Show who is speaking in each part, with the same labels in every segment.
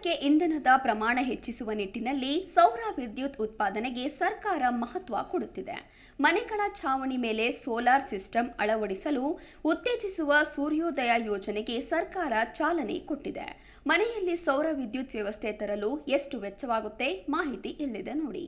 Speaker 1: ಮರುಬಳಕೆ ಇಂಧನದ ಪ್ರಮಾಣ ಹೆಚ್ಚಿಸುವ ನಿಟ್ಟಿನಲ್ಲಿ ಸೌರ ವಿದ್ಯುತ್ ಉತ್ಪಾದನೆಗೆ ಸರ್ಕಾರ ಮಹತ್ವ ಕೊಡುತ್ತಿದೆ. ಮನೆಗಳ ಛಾವಣಿ ಮೇಲೆ ಸೋಲಾರ್ ಸಿಸ್ಟಮ್ ಅಳವಡಿಸಲು ಉತ್ತೇಜಿಸುವ ಸೂರ್ಯೋದಯ ಯೋಜನೆಗೆ ಸರ್ಕಾರ ಚಾಲನೆ ಕೊಟ್ಟಿದೆ. ಮನೆಯಲ್ಲಿ ಸೌರ ವಿದ್ಯುತ್ ವ್ಯವಸ್ಥೆ ತರಲು ಎಷ್ಟು ವೆಚ್ಚವಾಗುತ್ತೆ ಮಾಹಿತಿ ಇಲ್ಲಿದೆ ನೋಡಿ.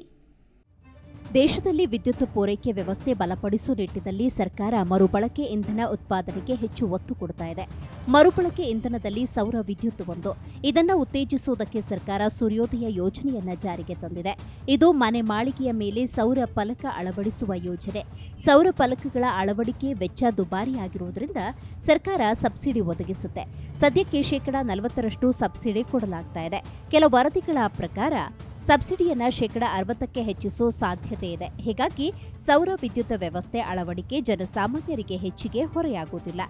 Speaker 2: ದೇಶದಲ್ಲಿ ವಿದ್ಯುತ್ ಪೂರೈಕೆ ವ್ಯವಸ್ಥೆ ಬಲಪಡಿಸುವ ನಿಟ್ಟಿನಲ್ಲಿ ಸರ್ಕಾರ ಮರುಬಳಕೆ ಇಂಧನ ಉತ್ಪಾದನೆಗೆ ಹೆಚ್ಚು ಒತ್ತು ಕೊಡ್ತಾ ಇದೆ. ಮರುಬಳಕೆ ಇಂಧನದಲ್ಲಿ ಸೌರ ವಿದ್ಯುತ್ ಒಂದು. ಇದನ್ನು ಉತ್ತೇಜಿಸುವುದಕ್ಕೆ ಸರ್ಕಾರ ಸೂರ್ಯೋದಯ ಯೋಜನೆಯನ್ನ ಜಾರಿಗೆ ತಂದಿದೆ. ಇದು ಮನೆ ಮಾಳಿಗೆಯ ಮೇಲೆ ಸೌರ ಫಲಕ ಅಳವಡಿಸುವ ಯೋಜನೆ. ಸೌರ ಫಲಕಗಳ ಅಳವಡಿಕೆ ವೆಚ್ಚ ದುಬಾರಿಯಾಗಿರುವುದರಿಂದ ಸರ್ಕಾರ ಸಬ್ಸಿಡಿ ಒದಗಿಸುತ್ತೆ. ಸದ್ಯಕ್ಕೆ ಶೇಕಡಾ ನಲವತ್ತರಷ್ಟು ಸಬ್ಸಿಡಿ ಕೊಡಲಾಗ್ತಾ ಇದೆ. ಕೆಲ ವರದಿಗಳ ಪ್ರಕಾರ ಸಬ್ಸಿಡಿಯನ್ನ ಶೇಕಡ ಅರವತ್ತಕ್ಕೆ ಹೆಚ್ಚಿಸುವ ಸಾಧ್ಯತೆ ಇದೆ. ಹೀಗಾಗಿ ಸೌರ ವಿದ್ಯುತ್ ವ್ಯವಸ್ಥೆ ಅಳವಡಿಕೆ ಜನಸಾಮಾನ್ಯರಿಗೆ ಹೆಚ್ಚಿಗೆ ಹೊರೆಯಾಗುವುದಿಲ್ಲ.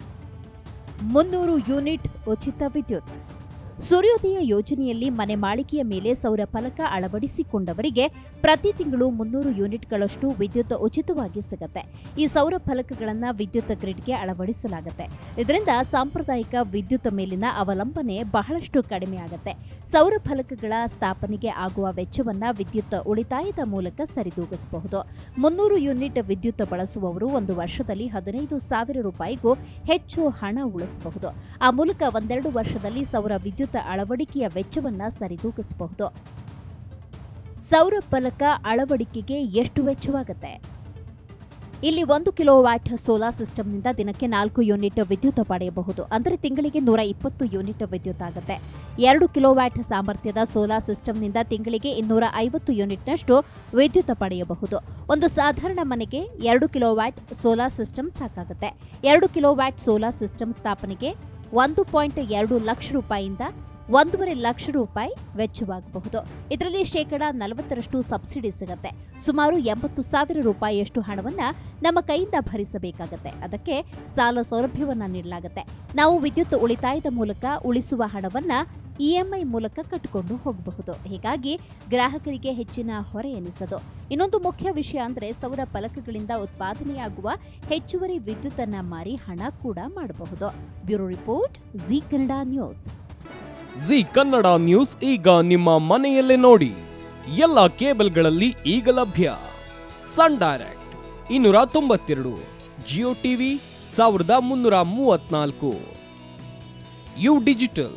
Speaker 2: ಮುನ್ನೂರು ಯೂನಿಟ್ ಉಚಿತ ವಿದ್ಯುತ್. ಸೂರ್ಯೋದಯ ಯೋಜನೆಯಲ್ಲಿ ಮನೆ ಮಾಳಿಕೆಯ ಮೇಲೆ ಸೌರ ಫಲಕ ಅಳವಡಿಸಿಕೊಂಡವರಿಗೆ ಪ್ರತಿ ತಿಂಗಳು ಮುನ್ನೂರು ಯೂನಿಟ್ಗಳಷ್ಟು ವಿದ್ಯುತ್ ಉಚಿತವಾಗಿ ಸಿಗುತ್ತೆ. ಈ ಸೌರ ಫಲಕಗಳನ್ನು ವಿದ್ಯುತ್ ಗ್ರಿಡ್ಗೆ ಅಳವಡಿಸಲಾಗುತ್ತೆ. ಇದರಿಂದ ಸಾಂಪ್ರದಾಯಿಕ ವಿದ್ಯುತ್ ಮೇಲಿನ ಅವಲಂಬನೆ ಬಹಳಷ್ಟು ಕಡಿಮೆಯಾಗುತ್ತೆ ಸೌರ ಫಲಕಗಳ ಸ್ಥಾಪನೆಗೆ ಆಗುವ ವೆಚ್ಚವನ್ನು ವಿದ್ಯುತ್ ಉಳಿತಾಯದ ಮೂಲಕ ಸರಿದೂಗಿಸಬಹುದು. ಮುನ್ನೂರು ಯೂನಿಟ್ ವಿದ್ಯುತ್ ಬಳಸುವವರು ಒಂದು ವರ್ಷದಲ್ಲಿ ಹದಿನೈದು ಸಾವಿರ ರೂಪಾಯಿಗೂ ಹೆಚ್ಚು ಹಣ ಉಳಿಸಬಹುದು. ಆ ಮೂಲಕ ಒಂದೆರಡು ವರ್ಷದಲ್ಲಿ ಸೌರ ವಿದ್ಯುತ್ ಅಳವಡಿಕೆಯ ವೆಚ್ಚವನ್ನು ಸರಿದೂಗಿಸಬಹುದು. ಸೌರ ಫಲಕ ಅಳವಡಿಕೆಗೆ ಎಷ್ಟು ವೆಚ್ಚವಾಗುತ್ತೆ? ಇಲ್ಲಿ ಒಂದು ಕಿಲೋ ವ್ಯಾಟ್ ಸೋಲಾರ್ ಸಿಸ್ಟಮ್ನಿಂದ ದಿನಕ್ಕೆ ನಾಲ್ಕು ಯೂನಿಟ್ ವಿದ್ಯುತ್ ಪಡೆಯಬಹುದು. ಅಂದರೆ ತಿಂಗಳಿಗೆ ನೂರ ಇಪ್ಪತ್ತು ಯೂನಿಟ್ ವಿದ್ಯುತ್ ಆಗುತ್ತೆ. ಎರಡು ಕಿಲೋ ವ್ಯಾಟ್ ಸಾಮರ್ಥ್ಯದ ಸೋಲಾರ್ ಸಿಸ್ಟಮ್ನಿಂದ ತಿಂಗಳಿಗೆ ಇನ್ನೂರ ಐವತ್ತು ಯೂನಿಟ್ನಷ್ಟು ವಿದ್ಯುತ್ ಪಡೆಯಬಹುದು. ಒಂದು ಸಾಧಾರಣ ಮನೆಗೆ ಎರಡು ಕಿಲೋ ವ್ಯಾಟ್ ಸೋಲಾರ್ ಸಿಸ್ಟಮ್ ಸಾಕಾಗುತ್ತೆ. ಎರಡು ಕಿಲೋ ವ್ಯಾಟ್ ಸೋಲಾರ್ ಸಿಸ್ಟಮ್ ಸ್ಥಾಪನೆಗೆ ಒಂದು ಪಾಯಿಂಟ್ ಎರಡು ಲಕ್ಷ ರೂಪಾಯಿಯಿಂದ ಒಂದೂವರೆ ಲಕ್ಷ ರೂಪಾಯಿ ವೆಚ್ಚವಾಗಬಹುದು. ಇದರಲ್ಲಿ ಶೇಕಡ ನಲವತ್ತರಷ್ಟು ಸಬ್ಸಿಡಿ ಸಿಗುತ್ತೆ. ಸುಮಾರು ಎಂಬತ್ತು ಸಾವಿರ ರೂಪಾಯಿಯಷ್ಟು ಹಣವನ್ನು ನಮ್ಮ ಕೈಯಿಂದ ಭರಿಸಬೇಕಾಗತ್ತೆ. ಅದಕ್ಕೆ ಸಾಲ ಸೌಲಭ್ಯವನ್ನು ನೀಡಲಾಗುತ್ತೆ. ನಾವು ವಿದ್ಯುತ್ ಉಳಿತಾಯದ ಮೂಲಕ ಉಳಿಸುವ ಹಣವನ್ನ ಇಎಂಐ ಮೂಲಕ ಕಟ್ಟಿಕೊಂಡು ಹೋಗಬಹುದು. ಹೀಗಾಗಿ ಗ್ರಾಹಕರಿಗೆ ಹೆಚ್ಚಿನ ಹೊರೆ ಎನಿಸದು. ಇನ್ನೊಂದು ಮುಖ್ಯ ವಿಷಯ ಅಂದರೆ ಸೌರ ಫಲಕಗಳಿಂದ ಉತ್ಪಾದನೆಯಾಗುವ ಹೆಚ್ಚುವರಿ ವಿದ್ಯುತ್ ಅನ್ನ ಮಾರಿ ಹಣ ಕೂಡ ಮಾಡಬಹುದು. Bureau report, Zee Kannada news.
Speaker 3: Zee Kannada news ಈಗ ನಿಮ್ಮ ಮನೆಯಲ್ಲೇ ನೋಡಿ. ಎಲ್ಲ ಕೇಬಲ್ಗಳಲ್ಲಿ ಈಗ ಲಭ್ಯ. ಸನ್ ಡೈರೆಕ್ಟ್, ಇನ್ನೂರ ತೊಂಬತ್ತೆರಡು. ಜಿಯೋ ಟಿವಿ, ಸಾವಿರದ ಮುನ್ನೂರ ಮೂವತ್ನಾಲ್ಕು ಯು ಡಿಜಿಟಲ್.